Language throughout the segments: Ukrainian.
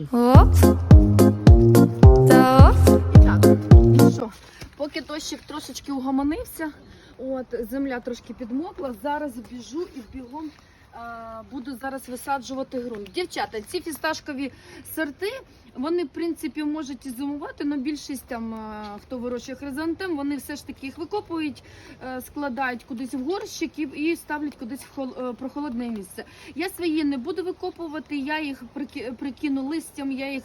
Оп. Та оп. Так, ну що? Поки дощик трошечки угомонився, от земля трошки підмокла. Зараз біжу і бігом буду зараз висаджувати ґрунт. Дівчата, ці фісташкові сорти, вони в принципі можуть і зимувати, але більшість там, хто вирощує хризантем, вони все ж таки їх викопують, е, складають кудись в горщик і, ставлять кудись в е, прохолодне місце. Я свої не буду викопувати, я їх прикину листям, я їх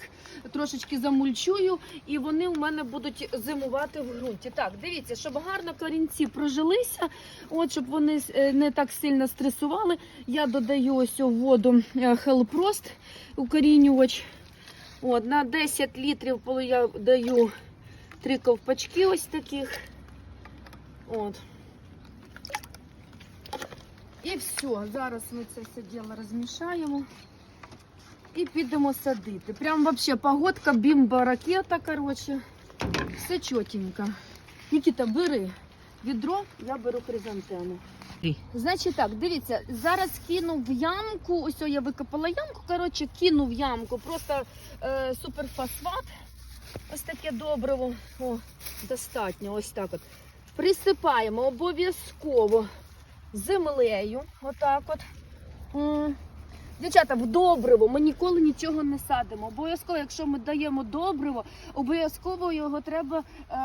трошечки замульчую, і вони у мене будуть зимувати в ґрунті. Так, дивіться, щоб гарно корінці прожилися, от щоб вони е, не так сильно стресували. Я додаю ось воду е, Хелпрост укорінювач. От, на 10 літрів я даю три ковпачки ось таких. От. І все, зараз ми це все діло розмішаємо. І підемо садити. Прям вообще погодка, бімба, ракета, короче. Все чотенько. Нікіта, бери відро, я беру хризантему. Ні. Значить так, дивіться, зараз кину в ямку. Ось я викопала ямку. Коротше, кину в ямку. Просто е, суперфосфат. Ось таке добриво. О, достатньо. Ось так от. Присипаємо обов'язково землею. Отак от. Дівчата, в добриво ми ніколи нічого не садимо. Обов'язково, якщо ми даємо добриво, обов'язково його треба е,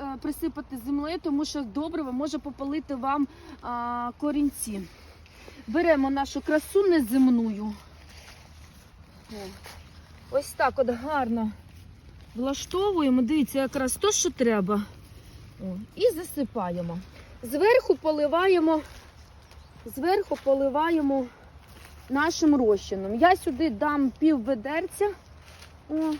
е, присипати землею, тому що добриво може попалити вам е, корінці. Беремо нашу красу неземную. Ось так от гарно влаштовуємо. Дивіться, якраз то, що треба. О, і засипаємо. Зверху поливаємо, зверху поливаємо нашим розчином. Я сюди дам пів ведерця. О.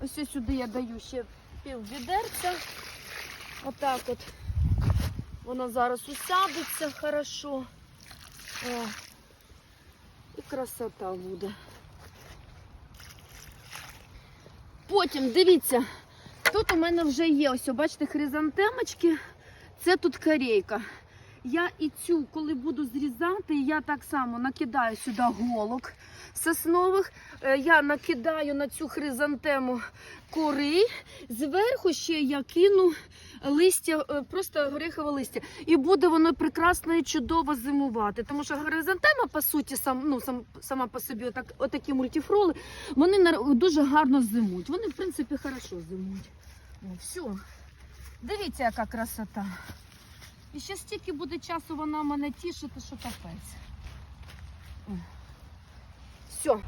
Ось сюди я даю ще пів відерця. Отак от. Воно зараз усядеться хорошо. О, і красота буде. Потім, дивіться, тут у мене вже є, ось, бачите, хризантемочки. Це тут корейка. Я і цю, коли буду зрізати, я так само накидаю сюди голок соснових. Е, Я накидаю на цю хризантему кори. Зверху ще я кину листя, е, просто горіхове листя. І буде воно прекрасно і чудово зимувати. Тому що хризантема, по суті, сам, ну, сам, сама по собі, отак, отакі мультифроли, вони дуже гарно зимують. Вони, в принципі, хорошо зимують. О, все. Дивіться, яка красота. І ще стільки буде часу вона мене тішити, що капець. Все.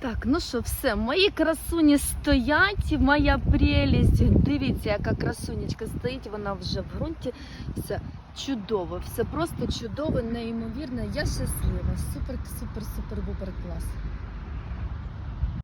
Так, ну що, все, мої красуні стоять, моя прелість. Дивіться, яка красунечка стоїть, вона вже в ґрунті. Все чудово, все просто чудово, неймовірно. Я щаслива. Супер, супер, супер, супер клас.